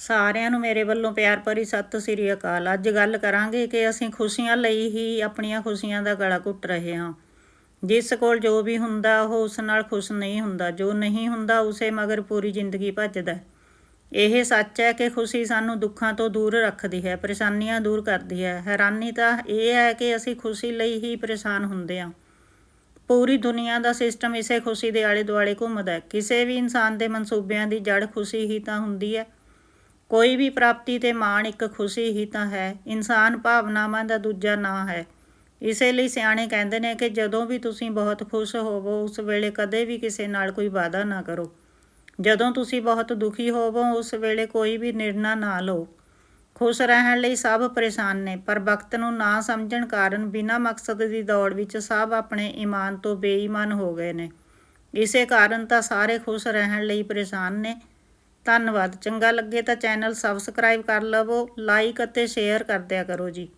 ਸਾਰਿਆਂ ਨੂੰ ਮੇਰੇ ਵੱਲੋਂ ਪਿਆਰ ਭਰੀ ਸਤਿ ਸ੍ਰੀ ਅਕਾਲ। ਅੱਜ ਗੱਲ ਕਰਾਂਗੇ ਕਿ ਅਸੀਂ ਖੁਸ਼ੀਆਂ ਲਈ ਹੀ ਆਪਣੀਆਂ ਖੁਸ਼ੀਆਂ ਦਾ ਗਲਾ ਘੁੱਟ ਰਹੇ ਹਾਂ। ਜਿਸ ਕੋਲ ਜੋ ਵੀ ਹੁੰਦਾ, ਉਹ ਉਸ ਨਾਲ ਖੁਸ਼ ਨਹੀਂ ਹੁੰਦਾ। ਜੋ ਨਹੀਂ ਹੁੰਦਾ, ਉਸੇ ਮਗਰ ਪੂਰੀ ਜ਼ਿੰਦਗੀ ਭੱਜਦਾ ਇਹ ਸੱਚ ਹੈ ਕਿ ਖੁਸ਼ੀ ਸਾਨੂੰ ਦੁੱਖਾਂ ਤੋਂ ਦੂਰ ਰੱਖਦੀ ਹੈ, ਪਰੇਸ਼ਾਨੀਆਂ ਦੂਰ ਕਰਦੀ ਹੈ। ਹੈਰਾਨੀ ਤਾਂ ਇਹ ਹੈ ਕਿ ਅਸੀਂ ਖੁਸ਼ੀ ਲਈ ਹੀ ਪਰੇਸ਼ਾਨ ਹੁੰਦੇ ਹਾਂ। ਪੂਰੀ ਦੁਨੀਆ ਦਾ ਸਿਸਟਮ ਇਸੇ ਖੁਸ਼ੀ ਦੇ ਆਲੇ ਦੁਆਲੇ ਘੁੰਮਦਾ ਹੈ। ਕਿਸੇ ਵੀ ਇਨਸਾਨ ਦੇ ਮਨਸੂਬਿਆਂ ਦੀ ਜੜ ਖੁਸ਼ੀ ਹੀ ਤਾਂ ਹੁੰਦੀ ਹੈ। ਕੋਈ ਵੀ ਪ੍ਰਾਪਤੀ ਤੇ ਮਾਣ ਇੱਕ ਖੁਸ਼ੀ ਹੀ ਤਾਂ ਹੈ। ਇਨਸਾਨ ਭਾਵਨਾਵਾਂ ਦਾ ਦੂਜਾ ਨਾਂ ਹੈ। ਇਸੇ ਲਈ ਸਿਆਣੇ ਕਹਿੰਦੇ ਨੇ ਕਿ ਜਦੋਂ ਵੀ ਤੁਸੀਂ ਬਹੁਤ ਖੁਸ਼ ਹੋਵੋ, ਉਸ ਵੇਲੇ ਕਦੇ ਵੀ ਕਿਸੇ ਨਾਲ ਕੋਈ ਵਾਅਦਾ ਨਾ ਕਰੋ। ਜਦੋਂ ਤੁਸੀਂ ਬਹੁਤ ਦੁਖੀ ਹੋਵੋ, ਉਸ ਵੇਲੇ ਕੋਈ ਵੀ ਨਿਰਣਾ ਨਾ ਲਓ। ਖੁਸ਼ ਰਹਿਣ ਲਈ ਸਭ ਪਰੇਸ਼ਾਨ ਨੇ, ਪਰ ਵਕਤ ਨੂੰ ਨਾ ਸਮਝਣ ਕਾਰਨ ਬਿਨਾਂ ਮਕਸਦ ਦੀ ਦੌੜ ਵਿੱਚ ਸਭ ਆਪਣੇ ਈਮਾਨ ਤੋਂ ਬੇਈਮਾਨ ਹੋ ਗਏ ਨੇ। ਇਸੇ ਕਾਰਨ ਤਾਂ ਸਾਰੇ ਖੁਸ਼ ਰਹਿਣ ਲਈ ਪਰੇਸ਼ਾਨ ਨੇ। ਧੰਨਵਾਦ। ਚੰਗਾ ਲੱਗੇ ਤਾਂ ਚੈਨਲ ਸਬਸਕ੍ਰਾਈਬ ਕਰ ਲਵੋ ਲਾਈਕ ਅਤੇ ਸ਼ੇਅਰ ਕਰਦਿਆ ਕਰੋ ਜੀ।